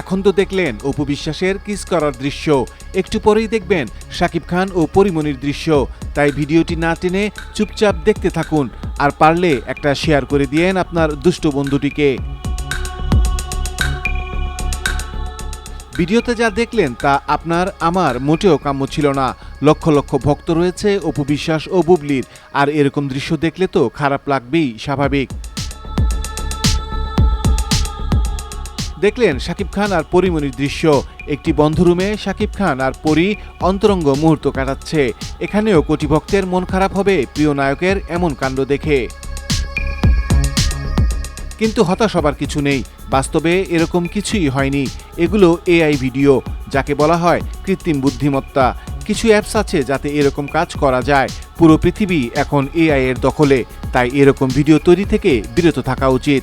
এখন তো দেখলেন অপু বিশ্বাসের কিস করার দৃশ্য। একটু পরেই দেখবেন শাকিব খান ও পরিমণির দৃশ্য। তাই ভিডিওটি না টেনে চুপচাপ দেখতে থাকুন আর পারলে একটা শেয়ার করে দিয়েন আপনার দুষ্ট বন্ধুটিকে। ভিডিওতে যা দেখলেন তা আপনার, আমার মোটেও কাম্য ছিল না। লক্ষ লক্ষ ভক্ত রয়েছে অপু বিশ্বাস ও বুবলির। আর এরকম দৃশ্য দেখলে তো খারাপ লাগবেই, স্বাভাবিক। দেখলেন শাকিব খান আর পরিমণির দৃশ্য। একটি বন্ধ রুমে শাকিব খান আর পরি অন্তরঙ্গ মুহূর্ত কাটাচ্ছে। এখানেও কোটি ভক্তের মন খারাপ হবে, প্রিয় নায়কের এমন কাণ্ড দেখে। কিন্তু হতাশ হবার কিছু নেই। বাস্তবে এরকম কিছুই হয়নি। এগুলো এআই ভিডিও, যাকে বলা হয় কৃত্রিম বুদ্ধিমত্তা। কিছু অ্যাপস আছে যাতে এরকম কাজ করা যায়। পুরো পৃথিবী এখন এআই এর দখলে। তাই এরকম ভিডিও তৈরি থেকে বিরত থাকা উচিত।